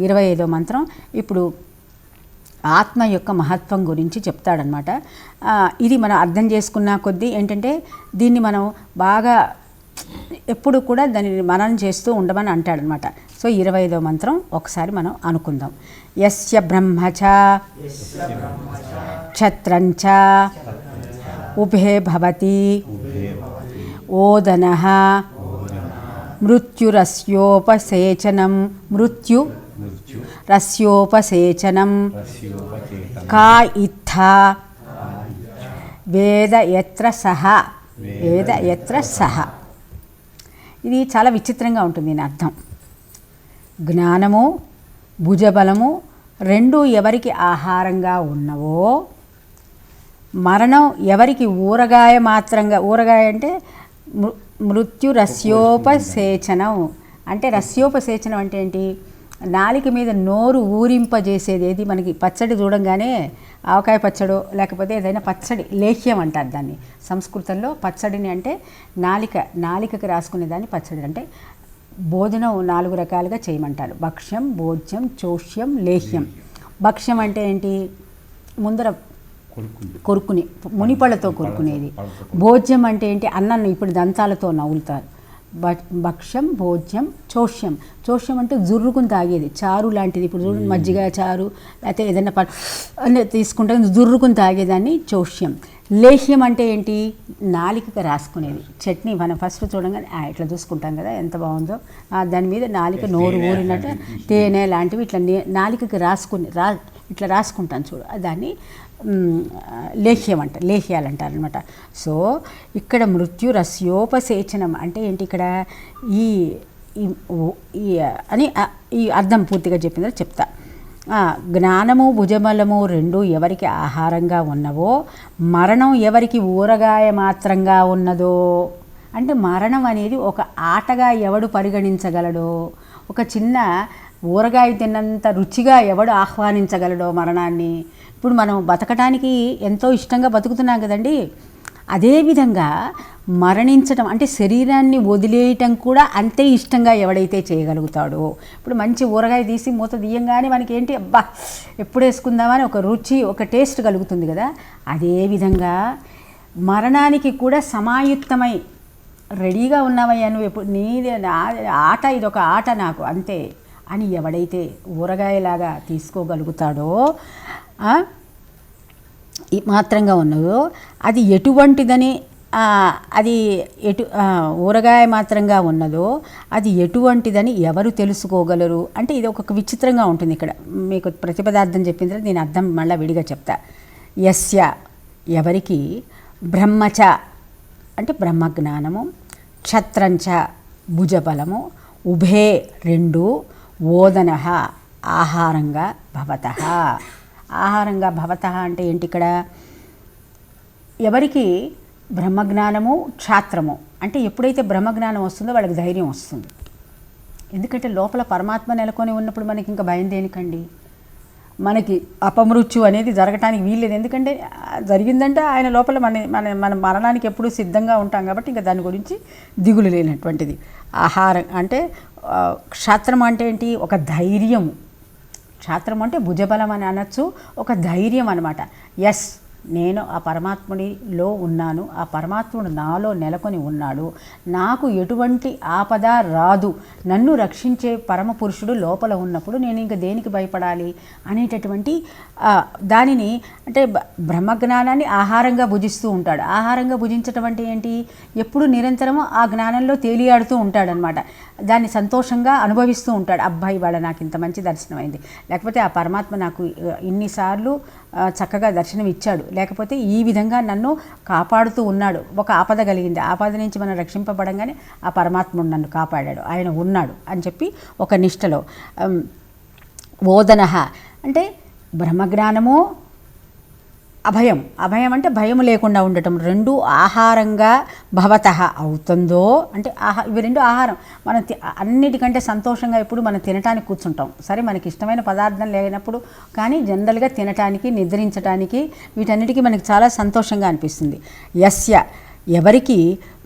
ఇరవై ఐదో మంత్రం ఇప్పుడు ఆత్మ యొక్క మహత్వం గురించి చెప్తాడనమాట. ఇది మనం అర్థం చేసుకున్న కొద్దీ ఏంటంటే దీన్ని మనం బాగా ఎప్పుడు కూడా దాన్ని మననం చేస్తూ ఉండమని అంటాడనమాట. సో ఇరవై ఐదో మంత్రం ఒకసారి మనం అనుకుందాం. యస్య బ్రహ్మచ క్షత్రంచ ఉభే భవతి ఓదన మృత్యురస్యోపసేచనం మృత్యు రస్యోపసేచనం. కా ఇత్థా. వేద ఎత్ర సహ. వేద ఎత్ర సహ. ఇది చాలా విచిత్రంగా ఉంటుంది దీని అర్థం. జ్ఞానము భుజబలము రెండు ఎవరికి ఆహారంగా ఉన్నవో మరణం ఎవరికి ఊరగాయ మాత్రంగా ఊరగాయ అంటే మృ- మృత్యు రస్యోపసేచనం. అంటే రస్యోపసేచనం అంటే ఏంటి? నాలిక మీద నోరు ఊరింపజేసేది ఏది? మనకి పచ్చడి చూడంగానే ఆవకాయ పచ్చడో లేకపోతే ఏదైనా పచ్చడి లేహ్యం అంటారు దాన్ని. సంస్కృతంలో పచ్చడిని అంటే నాలిక నాలికకి రాసుకునే దాన్ని పచ్చడి అంటే భోజనం నాలుగు రకాలుగా చేయమంటారు. భక్ష్యం భోజ్యం చోష్యం లేహ్యం. భక్ష్యం అంటే ఏంటి? ముందర కొరుకుని మునిపళ్ళతో కొరుకునేది భోజ్యం అంటే ఏంటి? అన్నాన్ని ఇప్పుడు దంతాలతో నవ్వులుతారు. భక్ష్యం భోజ్యం చోష్యం. చోష్యం అంటే జుర్రుకుని తాగేది. చారు లాంటిది. ఇప్పుడు చూడండి మజ్జిగ చారు లేకపోతే ఏదైనా ప తీసుకుంటే జుర్రుకుని తాగేదాన్ని చోష్యం. లేహ్యం అంటే ఏంటి? నాలికకి రాసుకునేది. చట్నీ మనం ఫస్ట్ చూడంగానే "ఆ, ఇట్లా చూసుకుంటాం కదా ఎంత బాగుందో. ఆ, దాని మీద నాలిక నోరు ఊరినట్టు తేనె లాంటివి ఇట్లా నాలికకి రాసుకుని రా ఇట్లా రాసుకుంటాను చూడు. దాన్ని లేహ్యం అంట లేహ్యాలు అంటారు అనమాట సో ఇక్కడ మృత్యు రస్యోపసేచనం అంటే ఏంటి ఇక్కడ? ఈ ఈ అని ఈ అర్థం పూర్తిగా చెప్పిందో చెప్తా. జ్ఞానము భుజబలము రెండు ఎవరికి ఆహారంగా ఉన్నవో మరణం ఎవరికి ఊరగాయ మాత్రంగా ఉన్నదో. అంటే మరణం అనేది ఒక ఆటగా ఎవడు పరిగణించగలడో. ఒక చిన్న ఊరగాయ తిన్నంత రుచిగా ఎవడు ఆహ్వానించగలడో మరణాన్ని? ఇప్పుడు మనం బతకటానికి ఎంతో ఇష్టంగా బతుకుతున్నాం కదండి. అదేవిధంగా మరణించడం అంటే శరీరాన్ని వదిలేయటం కూడా అంతే ఇష్టంగా ఎవడైతే చేయగలుగుతాడో. ఇప్పుడు మంచి ఊరగాయ తీసి మూత తీయంగానే మనకి ఏంటి అబ్బా ఎప్పుడు వేసుకుందామని ఒక రుచి ఒక టేస్ట్ కలుగుతుంది కదా. అదేవిధంగా మరణానికి కూడా సమాయుక్తమై రెడీగా ఉన్నామయ్యా నువ్వు ఎప్పుడు? నీదే ఆట ఇది ఒక ఆట నాకు అంతే. అని ఎవడైతే ఊరగాయలాగా తీసుకోగలుగుతాడో మాత్రంగా ఉన్నదో అది ఎటువంటిదని అది ఎటు ఊరగాయ మాత్రంగా ఉన్నదో అది ఎటువంటిదని ఎవరు తెలుసుకోగలరు? అంటే ఇది ఒక విచిత్రంగా ఉంటుంది ఇక్కడ. మీకు ప్రతిపదార్థం చెప్పిన తర్వాత నేను అర్థం మళ్ళీ విడిగా చెప్తా. యస్య ఎవరికి? బ్రహ్మచ అంటే బ్రహ్మజ్ఞానము. క్షత్రంచ భుజబలము. ఉభే రెండు ఓదన ఆహారంగా భవత. ఆహారంగా భవత అంటే ఏంటి ఇక్కడ ఎవరికి? బ్రహ్మజ్ఞానము క్షాత్రము. అంటే ఎప్పుడైతే బ్రహ్మజ్ఞానం వస్తుందో వాళ్ళకి ధైర్యం వస్తుంది. ఎందుకంటే లోపల పరమాత్మ నెలకొని ఉన్నప్పుడు మనకి ఇంకా భయం దేనికండి? మనకి అపమృత్యు అనేది జరగటానికి వీల్లేదు. ఎందుకంటే జరిగిందంటే ఆయన లోపల మన మన మన మరణానికి ఎప్పుడూ సిద్ధంగా ఉంటాం కాబట్టి ఇంకా దాని గురించి దిగులు లేనటువంటిది. ఆహారం అంటే క్షేత్రం అంటే ఏంటి? ఒక ధైర్యం క్షేత్రం అంటే భుజబలం అని అనొచ్చు. ఒక ధైర్యం అనమాట ఎస్ నేను ఆ పరమాత్ముడిలో ఉన్నాను ఆ పరమాత్ముడు నాలో నెలకొని ఉన్నాడు. నాకు ఎటువంటి ఆపద రాదు. నన్ను రక్షించే పరమ పురుషుడు లోపల ఉన్నప్పుడు నేను ఇంక దేనికి భయపడాలి అనేటటువంటి దానిని అంటే బ- బ్రహ్మజ్ఞానాన్ని ఆహారంగా భుజిస్తూ ఉంటాడు. ఆహారంగా భుజించటం అంటే ఏంటి? ఎప్పుడు నిరంతరము ఆ జ్ఞానంలో తేలియాడుతూ ఉంటాడనమాట. దాన్ని సంతోషంగా అనుభవిస్తూ ఉంటాడు. అబ్బాయి వాళ్ళ నాకు ఇంత మంచి దర్శనం అయింది లేకపోతే ఆ పరమాత్మ నాకు ఇన్నిసార్లు చక్కగా దర్శనం ఇచ్చాడు లేకపోతే ఈ విధంగా నన్ను కాపాడుతూ ఉన్నాడు. ఒక ఆపద కలిగింది. ఆపద నుంచి మనం రక్షింపబడంగానే ఆ పరమాత్ముడు నన్ను కాపాడాడు. ఆయన ఉన్నాడు అని చెప్పి ఒక నిష్టలో ఓదనహ అంటే బ్రహ్మజ్ఞానము అభయం. అభయం అంటే భయం లేకుండా ఉండటం. రెండు ఆహారంగా భవత అవుతుందో అంటే ఆహా ఇవి రెండు ఆహారం. మనం అన్నిటికంటే సంతోషంగా ఇప్పుడు మనం తినటానికి కూర్చుంటాం. సరే మనకి ఇష్టమైన పదార్థం లేనప్పుడు కానీ జనరల్గా తినటానికి నిద్రించటానికి వీటన్నిటికీ మనకి చాలా సంతోషంగా అనిపిస్తుంది. యస్య ఎవరికి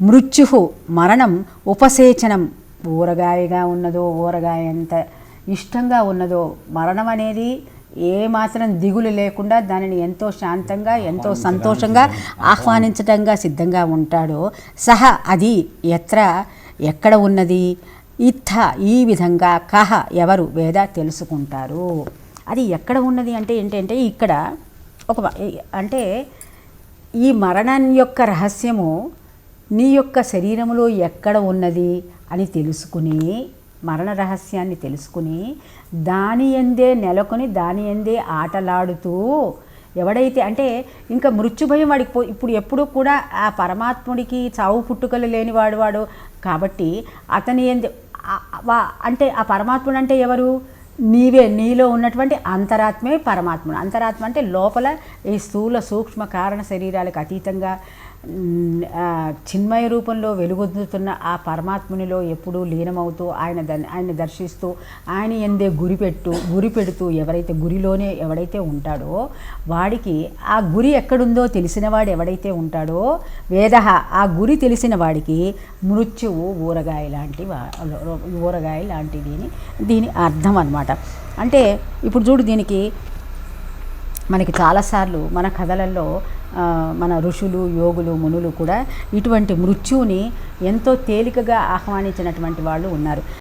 మృత్యు మరణం ఉపసేచనం ఊరగాయగా ఉన్నదో ఊరగాయ ఎంత ఇష్టంగా ఉన్నదో మరణం అనేది ఏ మాత్రం దిగులు లేకుండా దానిని ఎంతో శాంతంగా ఎంతో సంతోషంగా ఆహ్వానించటంగా సిద్ధంగా ఉంటాడో. సహ అది ఎత్ర ఎక్కడ ఉన్నది? ఇత్థ ఈ విధంగా కహ ఎవరు వేద తెలుసుకుంటారు. అది ఎక్కడ ఉన్నది అంటే ఏంటంటే ఇక్కడ ఒక అంటే ఈ మరణం యొక్క రహస్యము నీ యొక్క శరీరములో ఎక్కడ ఉన్నది అని తెలుసుకుని మరణ రహస్యాన్ని తెలుసుకుని దాని ఎందే నెలకొని దాని ఎందే ఆటలాడుతూ ఎవడైతే అంటే ఇంకా మృత్యుభయం వాడికి పో ఇప్పుడు ఎప్పుడూ కూడా ఆ పరమాత్ముడికి చావు పుట్టుకలు లేనివాడు వాడు కాబట్టి అతని ఎందు అంటే ఆ పరమాత్ముడు అంటే ఎవరు? నీవే నీలో ఉన్నటువంటి అంతరాత్మే పరమాత్ముడు. అంతరాత్మ అంటే లోపల ఈ స్థూల సూక్ష్మ కారణ శరీరాలకు అతీతంగా చిన్మయ రూపంలో వెలుగొందుతున్న ఆ పరమాత్మునిలో ఎప్పుడూ లీనమవుతూ ఆయన ఆయన దర్శిస్తూ ఆయన ఎందే గురి పెట్టు గురి పెడుతూ ఎవరైతే గురిలోనే ఎవడైతే ఉంటాడో వాడికి ఆ గురి ఎక్కడుందో తెలిసిన వాడు ఎవడైతే ఉంటాడో వేద ఆ గురి తెలిసిన వాడికి మృత్యువు ఊరగాయ లాంటి ఊరగాయ లాంటి దీని దీని అర్థం అన్నమాట. అంటే ఇప్పుడు చూడు దీనికి మనకి చాలాసార్లు మన కథలలో మన ఋషులు యోగులు మునులు కూడా ఇటువంటి మృత్యువుని ఎంతో తేలికగా ఆహ్వానించినటువంటి వాళ్ళు ఉన్నారు.